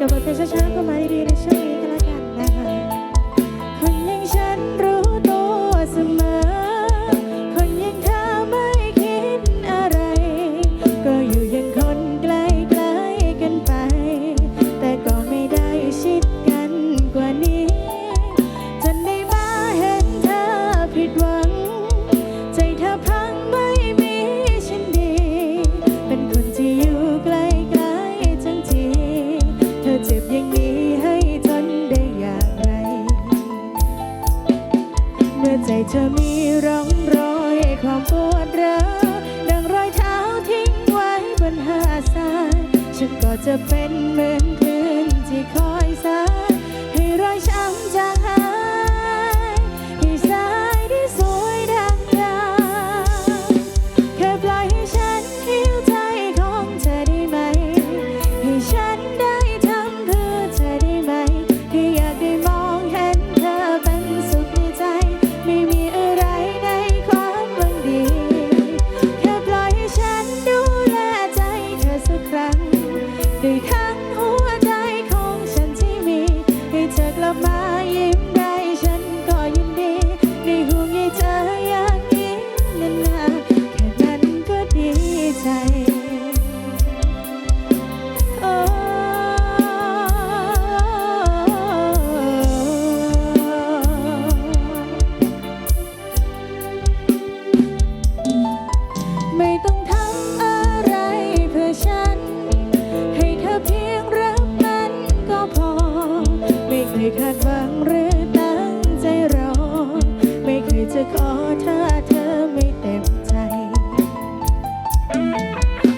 กับบทเพล เมื่อใจเธอมีร่องรอยความปวดร้าวดังรอยเท้าทิ้งไว้บนหาดทรายฉันก็จะเป็นเหมือนคลื่นที่คอยสายให้รอยช้ำจางหาย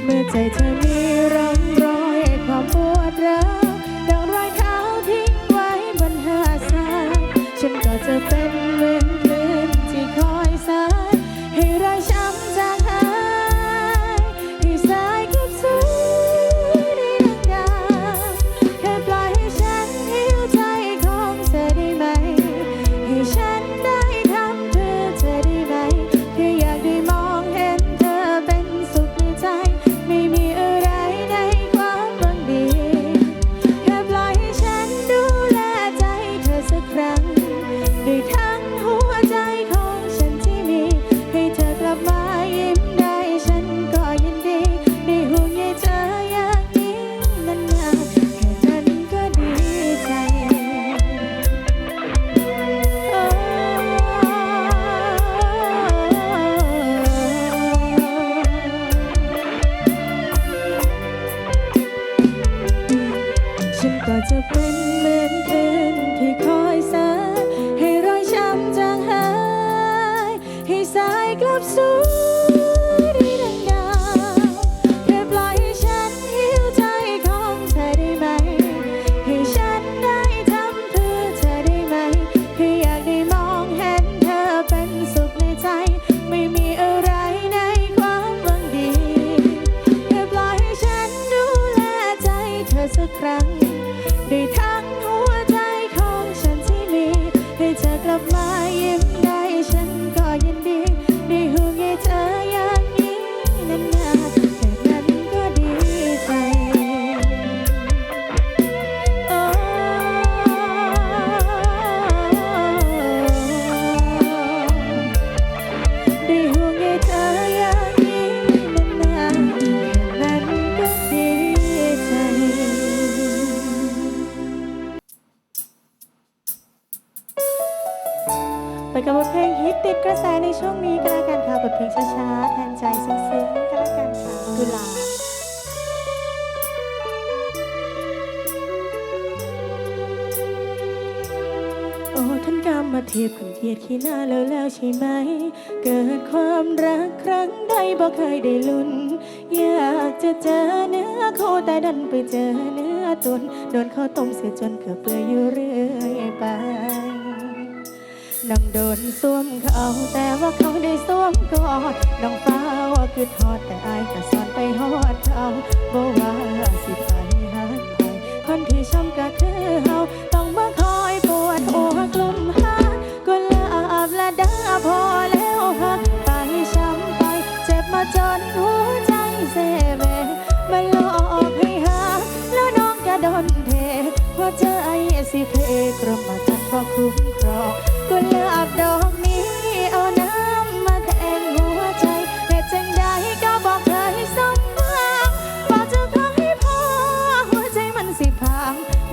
เมื่อใจเธอมีร่องรอยความปวดร้าวดังรอยเท้าทิ้งไว้บนหาดทรายฉันก็จะเป็นเหมือน สักครั้ง เพลงช้าๆ แทนใจซึ้งๆก็แล้วกันค่ะกุหลาบโอ้ท่านกรรมมาเทพคนเกียดขี้หน้าแล้วแล้วใช่ไหม เกิดความรักครั้งใดบ่เคยได้ลุ้น อยากจะเจอเนื้อคู่แต่ดันไปเจอเนื้อตุนโดนเขาต้มเสียจนเกือบเปื่อยอยู่เรื่อย น้องโดนสวมเขาแต่ว่าเขาได้สวมกอดน้องฟ้าว่าคือทอดแต่อายก็สอนไปฮอดเขาบ่ว่าสิไปหาใครคนที่ช้ำก็คือเฮาต้องมาคอยปวดหัวกลุ่มหาก็ลาบละดาพอแล้วหักไปช้ำไปเจ็บมาจนหัวใจเซเวมาหลอกให้หาแล้วน้องก็โดนเทใจสิเพกรมจันทร์ก็คุ้มครอง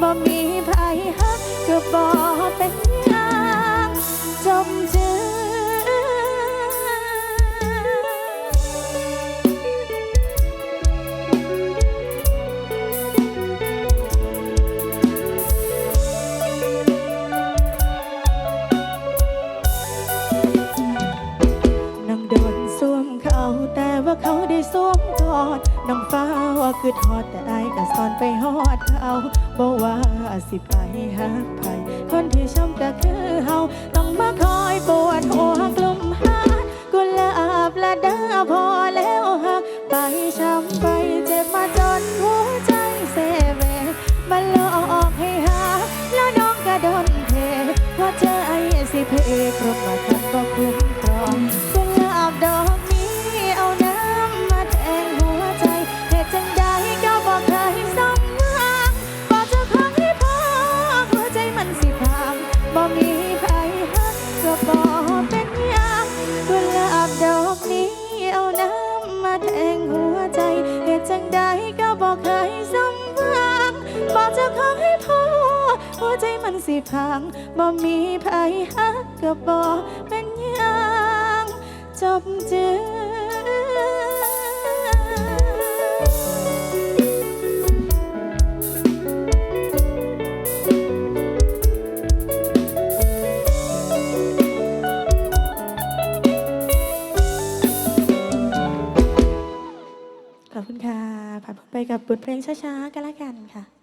บ่มีภัยฮักก็บอกเป็นหยังจมจือน้องโดนสวมเขาแต่ว่าเขาได้สวมกอด น้องฟ้าว่าคือทอดแต่ไอ้ก็สอนไปฮอดเขาบอกว่าสิไปหาไผคนที่ช้ำก็คือเฮาต้องมาคอยปวดหัวกลัว จะขอให้พอหัวใจมันสิพังบ่มีภัยฮักก็บอกเป็นหยังจบจือขอบคุณค่ะผ่านพ้นไปกับบทเพลงช้าๆกันละกันค่ะ